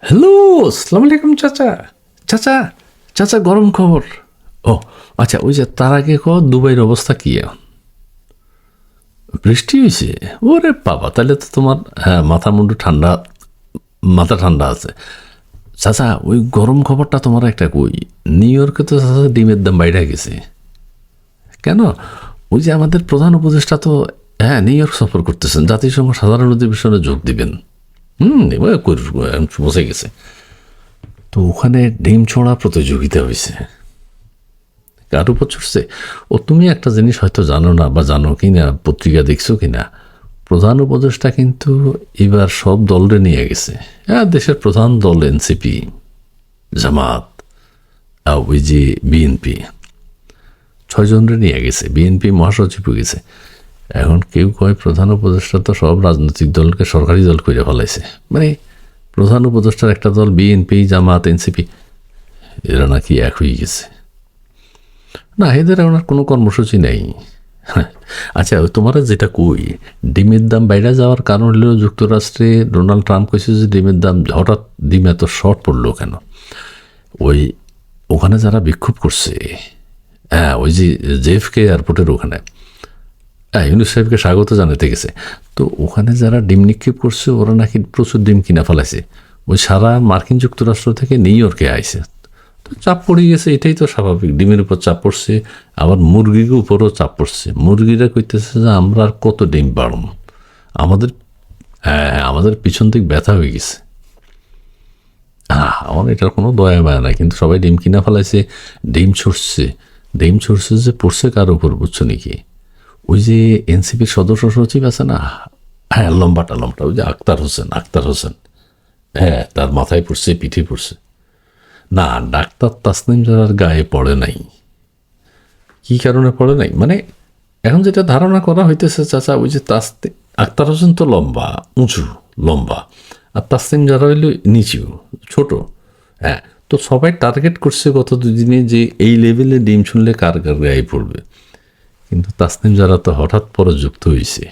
Hello সালাম আলাইকুম, চাচা। চাচা চাচা, গরম খবর। ও আচ্ছা ওই যে তার আগে ক, দুবাইয়ের অবস্থা কী এখন? বৃষ্টি হয়েছে? ওরে বাবা, তাহলে তো তোমার হ্যাঁ মাথা মুন্ডু ঠান্ডা, মাথা ঠান্ডা আছে। চাচা, ওই গরম খবরটা তোমার একটা কই? নিউ ইয়র্কে তো চাচা ডিমের দাম বাইরে গেছে। কেন? ওই যে আমাদের প্রধান উপদেষ্টা তো হ্যাঁ নিউ ইয়র্ক সফর করতেছেন। জাতিসংঘ সাধারণ অধিবেশনে যোগ দিবেন। বসে গেছে। তো ওখানে ডিম ছোড়া প্রতিযোগিতা হয়েছে। কার উপর ও, তুমি একটা জিনিস হয়তো জানো না বা জানো কি না পত্রিকা দেখছ কি না প্রধান উপদেষ্টা কিন্তু এবার সব দলরে নিয়ে গেছে। হ্যাঁ দেশের প্রধান দল এনসিপি, জামাত বিএনপি। ছয়জনরে নিয়ে গেছে। বিএনপি মহাসচিবও গেছে। এখন কেউ কয় প্রধান উপদেষ্টা তো সব রাজনৈতিক দলকে সরকারি দল করে ফেলাইছে। মানে প্রধান উপদেষ্টার একটা দল বিএনপি, জামাত, এনসিপি, এরা নাকি এক হয়ে গেছে। না, এদের এখন আর কোনো কর্মসূচি নেই। আচ্ছা তোমার যেটা কই, ডিমের দাম বাইরে যাওয়ার কারণ হলো যুক্তরাষ্ট্রে ডোনাল্ড ট্রাম্প কইছে যে ডিমের দাম হঠাৎ ডিম এত শর্ট পড়ল কেন? ওই ওখানে যারা বিক্ষোভ করছে হ্যাঁ ওই যে জেএফকে এয়ারপোর্টের ওখানে হ্যাঁ ইউনুস সাহেবকে স্বাগত জানাতে গেছে। তো ওখানে যারা ডিম নিক্ষেপ করছে ওরা নাকি প্রচুর ডিম কিনা ফেলাইছে। ওই সারা মার্কিন যুক্তরাষ্ট্র থেকে নিউ ইয়র্কে আইছে। তো চাপ পড়ে গেছে এটাই তো স্বাভাবিক। ডিমের উপর চাপ পড়ছে আবার মুরগির উপরও চাপ পড়ছে। মুরগিরা কইতেছে যে আমরা আর কত ডিম বাড়ব আমাদের হ্যাঁ হ্যাঁ, আমাদের পিছন দিক ব্যথা হয়ে গেছে। হ্যাঁ আমার এটার কোনো দয়া মায়া নাই কিন্তু সবাই ডিম কিনা ফেলাইছে ডিম ছুটছে ডিম ছুটছে যে পড়ছে কার উপর বুঝছ নাকি? ওই যে এনসিপির সদস্য সচিব আছে না? হ্যাঁ লম্বাটা লম্বাটা। ওই যে আক্তার হোসেন আক্তার হোসেন। হ্যাঁ তার মাথায় পড়ছে, পিঠে পড়ছে। না, ডাক্তার তাসনিম যারার গায়ে পড়ে নাই। কি কারণে পড়ে নাই? মানে এখন যেটা ধারণা করা হইতেছে, চাচা, ওই যে তাসতে আক্তার হোসেন তো লম্বা, উঁচু, লম্বা। আর তাসনিম যারা হইল নিচু, ছোট। হ্যাঁ তো সবাই টার্গেট করছে গত দুদিনে যে এই লেভেলে ডিম শুনলে কার কার গায়ে পড়বে? কিন্তু তাসনিম যারা তো হঠাৎ পরে যুক্ত হয়েছে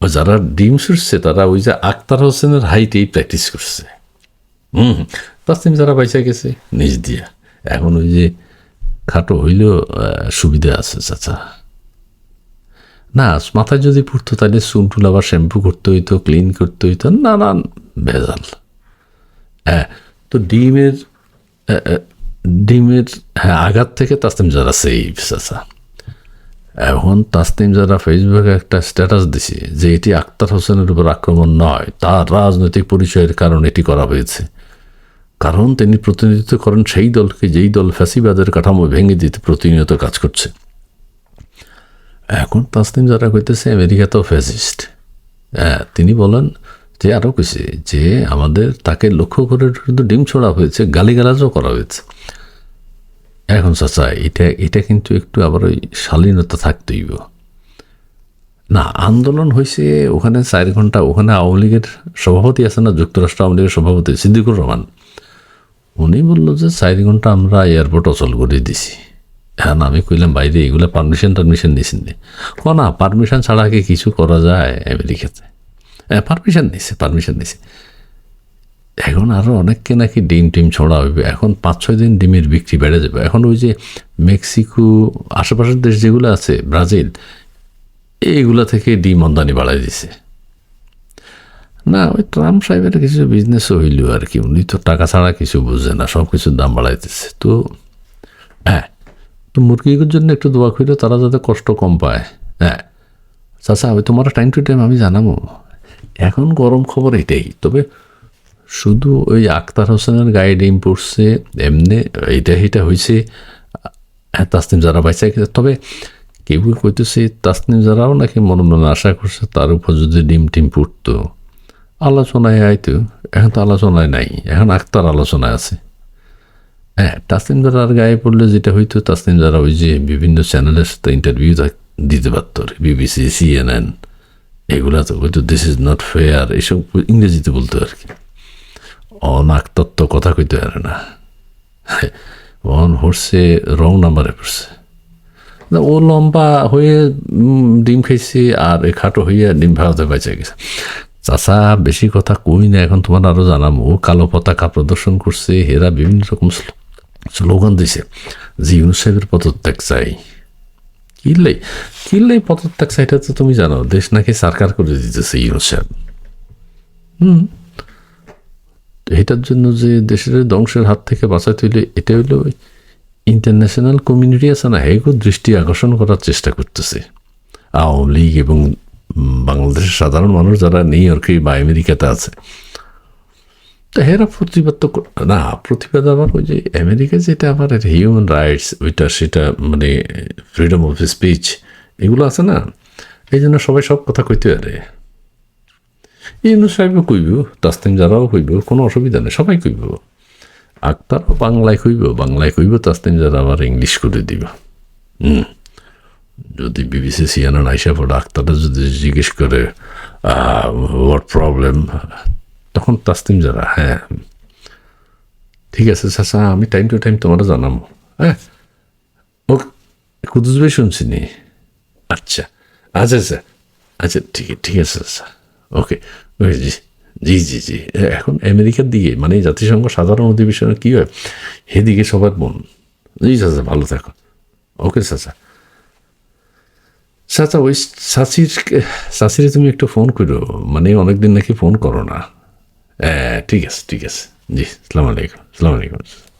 ও যারা ডিম ছুটছে, তারা ওই যে আক্তার হোসেনের হাইটেই প্র্যাকটিস করছে। হুম, তাসনিম যারা বাইসা গেছে, নিজ দিয়া। এখন ওই যে খাটো হইলেও সুবিধা আছে, চাচা। না, মাথায় যদি পড়তো, তাহলে চুল টুল আবার শ্যাম্পু করতে হইতো ক্লিন করতে হইতো, নানান ভেজাল। হ্যাঁ তো ডিমের ডিমের হ্যাঁ আঘাত থেকে তাসনিম যারা সেফ চাচা। এখন তাসনিম যারা ফেসবুকে একটা স্ট্যাটাস দিছে যে এটি আক্তার হোসেনের উপর আক্রমণ নয়, তার রাজনৈতিক পরিচয়ের কারণে এটি করা হয়েছে। কারণ তিনি প্রতিনিধিত্ব করেন সেই দলকে, যেই দল ফ্যাসিবাদের কাঠামো ভেঙে দিতে প্রতিনিয়ত কাজ করছে। এখন তাসনিম যারা কইতেছে, আমেরিকা তো ফ্যাসিস্ট হ্যাঁ তিনি বলেন যে আরও কিছু যে আমাদের তাকে লক্ষ্য করে কিন্তু ডিম ছোড়া হয়েছে, গালিগালাজও করা হয়েছে। এখন চাচা, এটা এটা কিন্তু একটু আবার ওই শালীনতা থাকতেইব না, আন্দোলন হয়েছে ওখানে চার ঘণ্টা, ওখানে আওয়ামী লীগের সভাপতি আছে না, যুক্তরাষ্ট্র আওয়ামী লীগের সভাপতি, সিদ্দিকুর রহমান। উনি বলল যে চার ঘণ্টা আমরা এয়ারপোর্ট অচল করে দিছি। হ্যাঁ আমি কইলাম, বাইরে এগুলো পারমিশন টারমিশন নিয়েছেন ও না পারমিশন ছাড়া কি কিছু করা যায় আমেরিকাতে। হ্যাঁ পারমিশন নিছে পারমিশন নিছে। এখন আরও অনেককে নাকি ডিম টিম ছড়া হইবে। এখন পাঁচ, ছয় দিন ডিমের বিক্রি বেড়ে যাবে। এখন ওই যে মেক্সিকো আশেপাশের দেশ যেগুলো আছে, ব্রাজিল, এইগুলা থেকে ডিম আমদানি বাড়াই দিছে। না, ওই ট্রাম্প সাহেবের কিছু বিজনেসও হইল আর কি। উনি তো টাকা ছাড়া কিছু বুঝে না সব কিছুর দাম বাড়াইতেছে। তো হ্যাঁ তো মুরগিগুলোর জন্য একটু দোয়া করিল তারা যাতে কষ্ট কম পায়। হ্যাঁ। চাচা ওই তোমার টাইম টু টাইম আমি জানাব। এখন গরম খবর এটাই। তবে শুধু ওই আক্তার হোসেনের গায়ে ডিম পড়ছে, এমনি এইটা এইটা হয়েছে হ্যাঁ তাসনিম যারা বাইসা তবে কেউ কেউ কইতেছে তাসনিম যারাও নাকি মনে মনে আশা করছে তার উপর যদি ডিম টিম পড়তো। আলোচনায় আইতো, এখন তো আলোচনায় নাই, এখন আক্তার আলোচনায় আছে। হ্যাঁ তাসনিম যারার গায়ে পড়লে যেটা হইতো, তাসনিম যারা ওই যে বিভিন্ন চ্যানেলের সাথে ইন্টারভিউ দিতে পারতো বিবিসি সিএনএন এগুলা তো হয়তো দিস ইজ নট ফেয়ার এইসব ইংরেজিতে বলতো আর কি। অনাক্তত্ব কথা কইতে পারে না। অন হরছে রং নাম্বারে পড়ছে। না, ও লম্বা হয়ে ডিম খাইছে আর এ খাটো হইয়া ডিম ভাড়াতে বেঁচে গেছে। চাচা বেশি কথা কই না এখন তোমার আরও জানাব কালো পতাকা প্রদর্শন করছে হেরা বিভিন্ন রকম স্লো- স্লোগান দিছে। যে ইউনুস সাহেবের পদত্যাগ চাই। কিনলেই কিনলেই পদত্যাগ চাই এটা তো তুমি জানো দেশ নাকি সরকার করে দিতেছে ইউনুস সাহেব। হুম? এটার জন্য যে দেশের ধ্বংসের হাত থেকে বাঁচাতে হইলে এটা হইল ইন্টারন্যাশনাল কমিউনিটি আছে না, এগো দৃষ্টি আকর্ষণ করার চেষ্টা করতেছে। আওয়ামী লীগ এবং বাংলাদেশের সাধারণ মানুষ যারা নিউ ইয়র্কে বা আমেরিকাতে আছে, তো হেরা প্রতিবাদ তো না, প্রতিবাদ আবার ওই যে আমেরিকা যেটা আবার হিউম্যান রাইটস ওইটা সেটা মানে ফ্রিডম অফ স্পিচ এগুলো আছে না? এই জন্য সবাই সব কথা কইতে পারে। ইউনু সাহেব কইব তাস্তিম যারাও কইব, কোনো অসুবিধা নেই, সবাই কইব। আক্তারও বাংলায় কইব বাংলায় কইব তাস্তিম যারা আবার ইংলিশ করে দিব। হুম। যদি বিবিসি সিয়ানা আইসা পড়ে আক্তারটা যদি জিজ্ঞেস করে হোয়াট প্রবলেম তখন তাস্তিম যারা হ্যাঁ। ঠিক আছে, চাচা, আমি টাইম টু টাইম তোমার জানাব। হ্যাঁ। ও, কুদুস ভাই শুনছি নি আচ্ছা। আচ্ছা আচ্ছা। আচ্ছা ঠিক ঠিক আছে আচ্ছা ওকে ওকে জি জি জি জি। এখন আমেরিকার দিকে মানে জাতিসংঘ সাধারণ অধিবেশনে কী হয়? সেদিকে সবার মন। জি, চাচা, ভালো থাকো। ওকে চাচা। চাচা, ওই চাচির, চাচিরে তুমি একটু ফোন করো। মানে অনেকদিন নাকি ফোন করো না। হ্যাঁ ঠিক আছে ঠিক আছে। জি, সালাম আলাইকুম আলাইকুম।